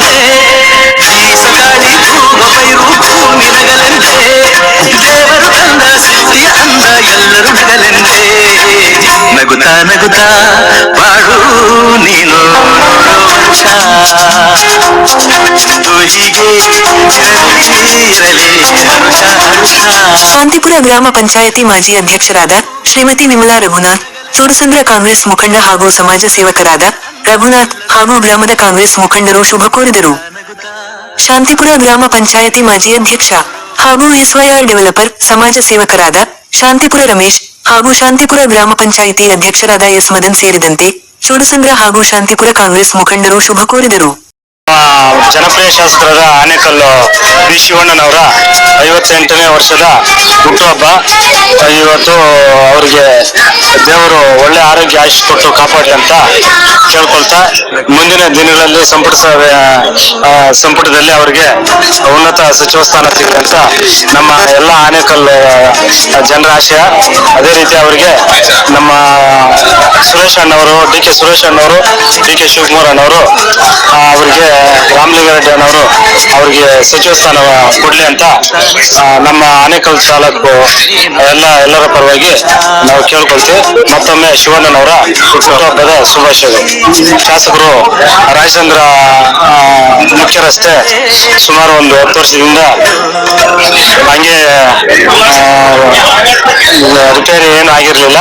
ಬೀಸಗಾಳಿ ತೂಗ ಪೈರು ಭೂಮಿ ನಗಲೆಂದೆ ಅಂದ ಬಾಳು ನೀನು ಶಾಂತಿಪುರ ಗ್ರಾಮ ಪಂಚಾಯತಿ ಮಾಜಿ ಅಧ್ಯಕ್ಷರಾದ ಶ್ರೀಮತಿ ವಿಮಲಾ ರಘುನಾಥ್ ಚೂರುಸಂದ್ರ ಕಾಂಗ್ರೆಸ್ ಮುಖಂಡ ಹಾಗೂ ಸಮಾಜ ಸೇವಕರಾದ ರಘುನಾಥ್ ಹಾಗೂ ಗ್ರಾಮದ ಕಾಂಗ್ರೆಸ್ ಮುಖಂಡರು ಶುಭ ಕೋರಿದರು. ಶಾಂತಿಪುರ ಗ್ರಾಮ ಪಂಚಾಯತಿ ಮಾಜಿ ಅಧ್ಯಕ್ಷ ಹಾಗೂ ಎಸ್ವೈಆರ್ ಡೆವಲಪರ್, ಸಮಾಜ ಸೇವಕರಾದ ಶಾಂತಿಪುರ ರಮೇಶ್ ಹಾಗೂ ಶಾಂತಿಪುರ ಗ್ರಾಮ ಪಂಚಾಯಿತಿ ಅಧ್ಯಕ್ಷರಾದ ಎಸ್ ಮದನ್ ಸೇರಿದಂತೆ ಚೂಡುಸಂದ್ರ ಹಾಗೂ ಶಾಂತಿಪುರ ಕಾಂಗ್ರೆಸ್ ಮುಖಂಡರು ಶುಭ ಕೋರಿದರು. ಜನಪ್ರಿಯ ಶಾಸಕರಾದ ಆನೇಕಲ್ಲು ಬಿ ಶಿವಣ್ಣನವರ ಐವತ್ತೆಂಟನೇ ವರ್ಷದ ಹುಟ್ಟುಹಬ್ಬ. ಇವತ್ತು ಅವರಿಗೆ ದೇವರು ಒಳ್ಳೆ ಆರೋಗ್ಯ ಆಯುಷ್ ಕೊಟ್ಟು ಕಾಪಾಡಲಿ ಅಂತ ಕೇಳ್ಕೊಳ್ತಾ ಮುಂದಿನ ದಿನಗಳಲ್ಲಿ ಸಂಪುಟ ಸಂಪುಟದಲ್ಲಿ ಅವರಿಗೆ ಉನ್ನತ ಸಚಿವ ಸ್ಥಾನ ಸಿಗಲಿ ನಮ್ಮ ಎಲ್ಲ ಆನೇಕಲ್ ಜನರ ಆಶಯ. ಅದೇ ರೀತಿ ಅವರಿಗೆ ನಮ್ಮ ಸುರೇಶ್ ಅಣ್ಣವರು ಡಿ ಕೆ ಸುರೇಶ್ ಅಣ್ಣವರು ಡಿ ಕೆ ಶಿವಕುಮಾರ್ ಅಣ್ಣವರು ಅವರಿಗೆ ರಾಮಲಿಂಗಾರೆಡ್ಡಿ ಅಣ್ಣವರು ಅವರಿಗೆ ಸಚಿವ ಸ್ಥಾನ ಕೊಡ್ಲಿ ಅಂತ ನಮ್ಮ ಆನೇಕಲ್ ತಾಲೂಕು ಎಲ್ಲ ಎಲ್ಲರ ಪರವಾಗಿ ನಾವು ಕೇಳ್ಕೊಳ್ತೀವಿ. ಮತ್ತೊಮ್ಮೆ ಶಿವಣ್ಣನವರ ಹುಟ್ಟುಹಬ್ಬದ ಶುಭಾಶಯಗಳು. ಶಾಸಕರು ರಾಯಚಂದ್ರ ಆ, ಮುಖ್ಯ ರಸ್ತೆ ಸುಮಾರು ಒಂದು ಹತ್ತು ವರ್ಷದಿಂದ ಹಂಗೆ ರಿಪೇರಿ ಏನು ಆಗಿರಲಿಲ್ಲ.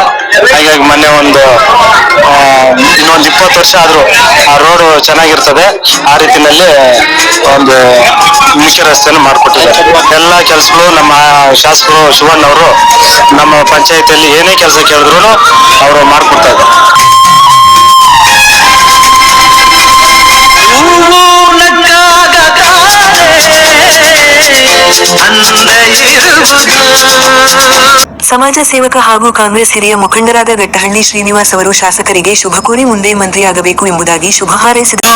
ಹಾಗಾಗಿ ಮೊನ್ನೆ ಒಂದು ಇನ್ನೊಂದು ಇಪ್ಪತ್ತು ವರ್ಷ ಆದರೂ ಆ ರೋಡ್ ಚೆನ್ನಾಗಿರ್ತದೆ. ಆ ರೀತಿನಲ್ಲಿ ಒಂದು ಮುಖ್ಯ ರಸ್ತೆಯನ್ನು ಮಾಡಿಕೊಟ್ಟಿದ್ದಾರೆ. ಎಲ್ಲ ಕೆಲಸಗಳು ನಮ್ಮ ಶಾಸಕರು ಶಿವಣ್ಣ ಅವರು ನಮ್ಮ ಪಂಚಾಯತಿಯಲ್ಲಿ ಏನೇ ಕೆಲಸ ಕೇಳಿದ್ರು ಅವರು ಮಾಡಿಕೊಡ್ತಾ ಇದ್ದಾರೆ. ಸಮಾಜ ಸೇವಕ ಹಾಗೂ ಕಾಂಗ್ರೆಸ್ ಹಿರಿಯ ಮುಖಂಡರಾದ ಗಟ್ಟಹಳ್ಳಿ ಶ್ರೀನಿವಾಸ್ ಅವರು ಶಾಸಕರಿಗೆ ಶುಭ ಕೋರಿ ಮುಂದೆ ಮಂತ್ರಿಯಾಗಬೇಕು ಎಂಬುದಾಗಿ ಶುಭ ಹಾರೈಸಿದರು.